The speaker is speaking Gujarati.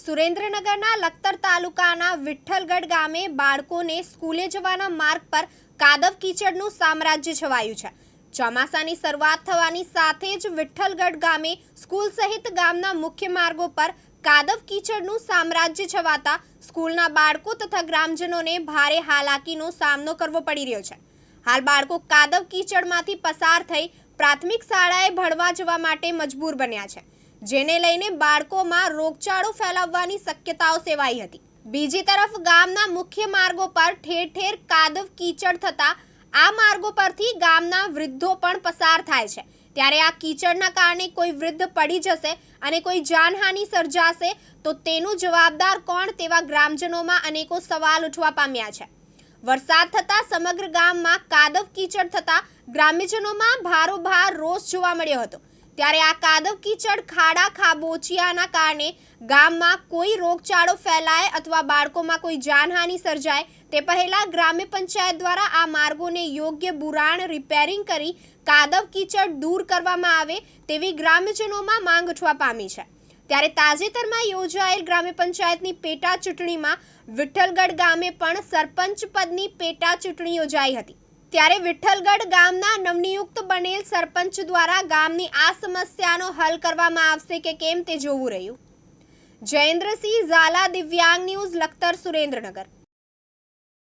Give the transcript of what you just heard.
સુરેન્દ્રનગરના લખતર તાલુકાના વિઠ્ઠલગઢ ગામે બાળકોને સ્કૂલે જવાના માર્ગ પર કાદવ કીચડનું સામ્રાજ્ય છવાયું છે. ચોમાસાની શરૂઆત થવાની સાથે જ વિઠ્ઠલગઢ ગામે સ્કૂલ સહિત ગામના મુખ્ય માર્ગો પર કાદવ કીચડનું સામ્રાજ્ય છવાતા સ્કૂલના બાળકો તથા ગ્રામજનોને ભારે હાલાકીનો સામનો કરવો પડી રહ્યો છે. હાલ બાળકો કાદવ કીચડમાંથી પસાર થઈ પ્રાથમિક શાળાએ ભણવા જવા માટે મજબૂર બન્યા છે. જેને લઈને બાળકોમાં રોગચાળો ફેલાવવાની શક્યતાઓ સેવાઈ હતી. બીજી તરફ ગામના મુખ્ય માર્ગો પર ઠેર ઠેર કાદવ કીચડ થતા આ માર્ગો પરથી ગામના વૃદ્ધો પણ પસાર થાય છે. ત્યારે આ કીચડના કારણે કોઈ વૃદ્ધ પડી જશે અને કોઈ જાનહાનિ સર્જાશે તો તેનું જવાબદાર કોણ તેવા ગ્રામજનોમાં અનેકો સવાલ ઉઠવા પામ્યા છે. વરસાદ થતા સમગ્ર ગામમાં કાદવ કીચડ થતા ગ્રામ્યજનોમાં ભારોભાર રોષ જોવા મળ્યો હતો. ત્યારે આ કાદવ કીચડ ખાડા ખાબોચિયાના કારણે ગામમાં કોઈ રોગચાળો ફેલાય અથવા બાળકોમાં કોઈ જાનહાનિ સર્જાય તે પહેલા ગ્રામ્ય પંચાયત દ્વારા આ માર્ગોને યોગ્ય બુરાણ રિપેરિંગ કરી કાદવ કીચડ દૂર કરવામાં આવે તેવી ગ્રામ્યજનોમાં માંગ ઉઠવા પામી છે. ત્યારે તાજેતરમાં યોજાયેલ ગ્રામ્ય પંચાયતની પેટા ચૂંટણીમાં વિઠ્ઠલગઢ ગામે પણ સરપંચ પદની પેટા ચૂંટણી યોજાઈ હતી. ત્યારે વિઠ્ઠલગઢ ગામના નવનિયુક્ત બનેલ સરપંચ દ્વારા ગામની આ સમસ્યાનો હલ કરવામાં આવશે કે કેમ તે જોવું રહ્યું. જયેન્દ્રસિંહ ઝાલા, દિવ્યાંગ ન્યૂઝ, લખતર સુરેન્દ્રનગર.